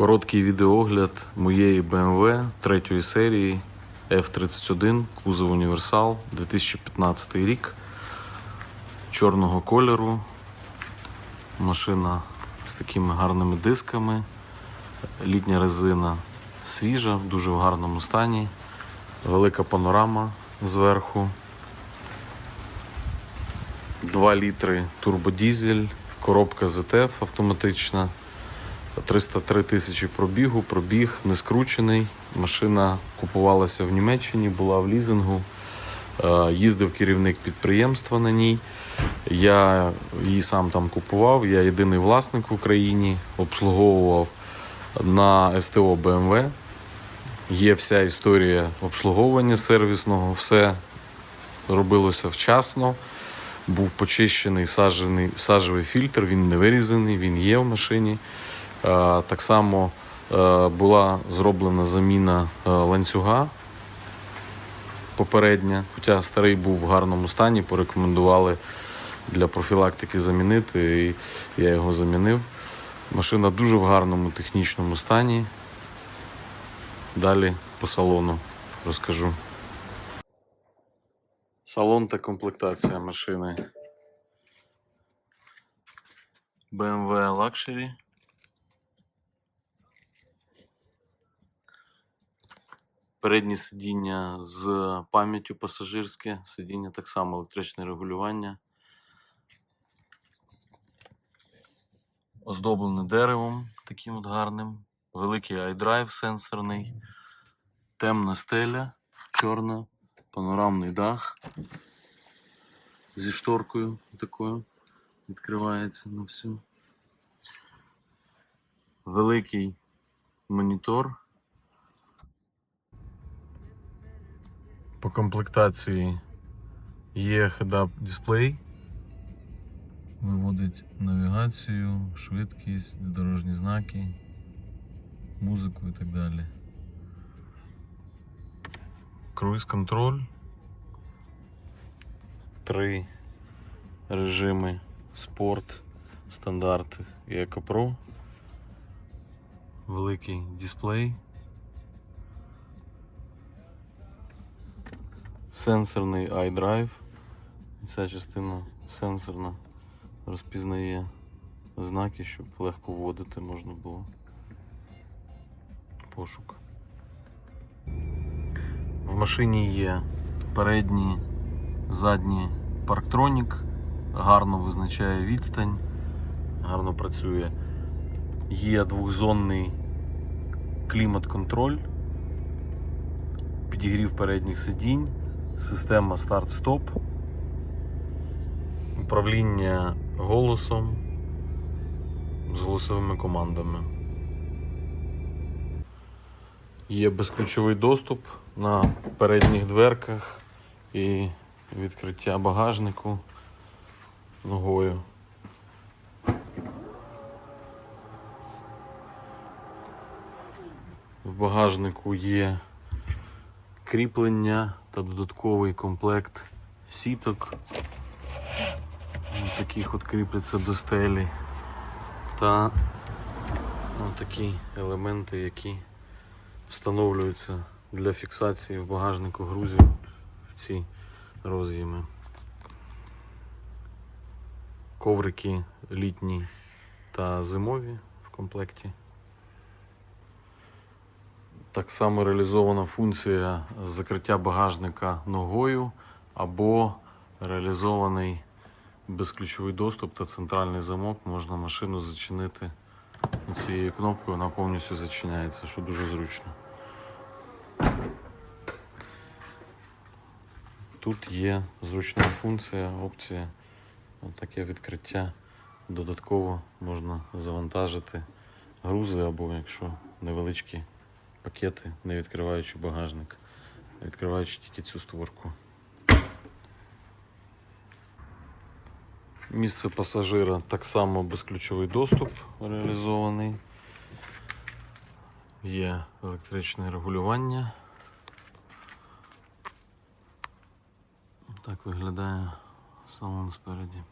Короткий відеогляд моєї BMW 3 серії F31 кузов універсал 2015 рік чорного кольору. Машина з такими гарними дисками. Літня резина свіжа, в дуже в гарному стані. Велика панорама зверху. 2 літри турбодізель, коробка ZF автоматична. 303 тисячі пробігу, пробіг не скручений. Машина купувалася в Німеччині, була в лізингу. Е, Їздив керівник підприємства на ній. Я її сам там купував. Я єдиний власник в Україні, обслуговував на СТО BMW. Є вся історія обслуговування сервісного, все робилося вчасно. Був почищений сажений, сажевий фільтр, він не вирізаний, він є в машині. Е, Так само е, була зроблена заміна е, ланцюга попередня, хоча старий був в гарному стані, порекомендували для профілактики замінити, і я його замінив. Машина дуже в гарному технічному стані. Далі по салону розкажу. Салон та комплектація машини. BMW Luxury. Передні сидіння з пам'яттю пасажирське, сидіння так само електричне регулювання. Оздоблене деревом таким от гарним. Великий iDrive сенсорний, темна стеля, чорна, панорамний дах зі шторкою такою відкривається на всю. Великий монітор. По комплектації є head-up дисплей. Виводить навігацію, швидкість, дорожні знаки, музику і так далі. Круїз контроль. Три режими спорт, стандарт і EcoPro. Великий дисплей. Сенсорний iDrive. Ця частина сенсорна розпізнає знаки, щоб легко вводити можна було. Пошук. В машині є передні, задні парктронік, гарно визначає відстань, гарно працює. Є двохзонний клімат-контроль, підігрів передніх сидінь, система старт-стоп, управління голосом з голосовими командами. Є безключовий доступ на передніх дверках і відкриття багажнику ногою. В багажнику є кріплення та додатковий комплект сіток. Ось Таких от кріпляться до стелі. Та ось такі елементи, які встановлюються для фіксації в багажнику грузів в ці роз'єми. Коврики літні та зимові в комплекті. Так само реалізована функція закриття багажника ногою або реалізований безключовий доступ та центральний замок. Можна машину зачинити цією кнопкою, вона повністю зачиняється, що дуже зручно. Тут є зручна функція, опція, таке відкриття. Додатково можна завантажити грузи або якщо невеличкі пакети, не відкриваючи багажник, відкриваючи тільки цю створку. Місце пасажира так само безключовий доступ реалізований. Є електричне регулювання. Так виглядає салон спереді.